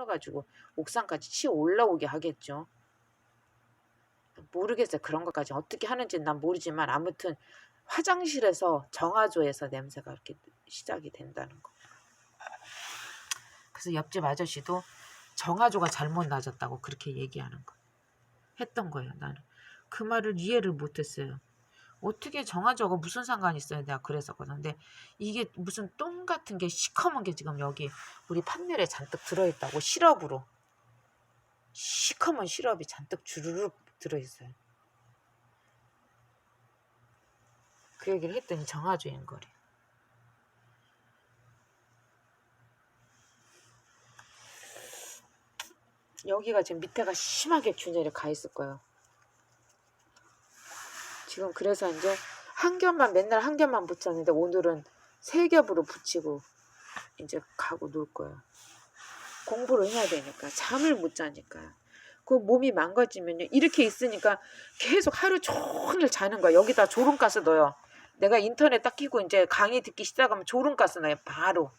끊어가지고 옥상까지 치어 올라오게 하겠죠. 모르겠어요. 그런 것까지 어떻게 하는지는 난 모르지만 아무튼 화장실에서 정화조에서 냄새가 이렇게 시작이 된다는 거. 그래서 옆집 아저씨도 정화조가 잘못 낮았다고 그렇게 얘기하는 거 했던 거예요. 나는 그 말을 이해를 못했어요. 어떻게 정화조가 무슨 상관이 있어요? 내가 그랬었거든. 근데 이게 무슨 똥 같은 게 시커먼 게 지금 여기 우리 판넬에 잔뜩 들어있다고 시럽으로 시커먼 시럽이 잔뜩 주르륵 들어있어요. 그 얘기를 했더니 정화조인 거래. 여기가 지금 밑에가 심하게 균열이 가 있을 거예요. 지금 그래서 이제 한 겹만 맨날 한 겹만 붙였는데 오늘은 세 겹으로 붙이고 이제 가고 놀 거예요. 공부를 해야 되니까 잠을 못 자니까 그 몸이 망가지면요 이렇게 있으니까 계속 하루 종일 자는 거야. 여기다 조롱가스 넣어요. 내가 인터넷 딱 끼고 이제 강의 듣기 시작하면 조롱가스 넣어요. 바로.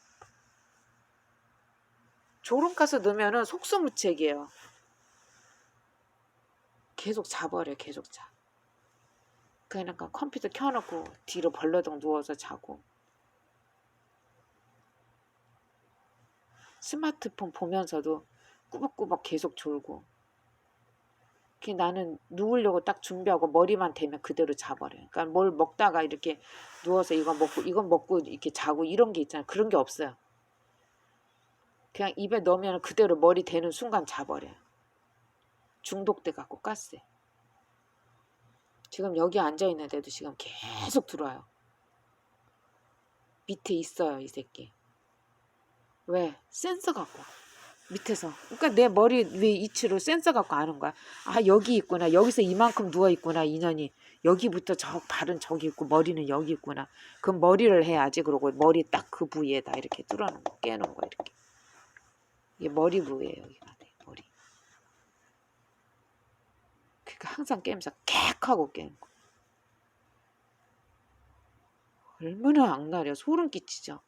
조롱가스 넣으면은 속수무책이에요. 계속 자버려, 계속 자. 그러니까 컴퓨터 켜놓고 뒤로 벌러덩 누워서 자고. 스마트폰 보면서도 꾸벅꾸벅 계속 졸고. 그 나는 누우려고 딱 준비하고 머리만 대면 그대로 자버려요. 그러니까 뭘 먹다가 이렇게 누워서 이거 먹고 이건 먹고 이렇게 자고 이런 게 있잖아요. 그런 게 없어요. 그냥 입에 넣으면 그대로 머리 대는 순간 자버려요. 중독돼 갖고 가스에. 지금 여기 앉아 있는데도 지금 계속 들어와요. 밑에 있어요, 이 새끼. 왜? 센서 갖고. 와. 밑에서. 그러니까 내 머리 위 이치로 센서 갖고 아는 거야. 아, 여기 있구나. 여기서 이만큼 누워 있구나, 인연이. 여기부터 저 발은 저기 있고 머리는 여기 있구나. 그럼 머리를 해야지. 그러고 머리 딱 그 부위에다 이렇게 뚫어놓은 거, 깨놓은 거 이렇게. 이게 머리 부위예요, 여기가. 네, 머리. 그러니까 항상 깨면서 객 하고 깨는 거. 얼마나 악랄해요. 소름 끼치죠.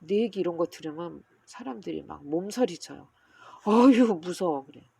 내 얘기 이런 거 들으면 사람들이 막 몸서리 쳐요. 어휴 무서워 그래.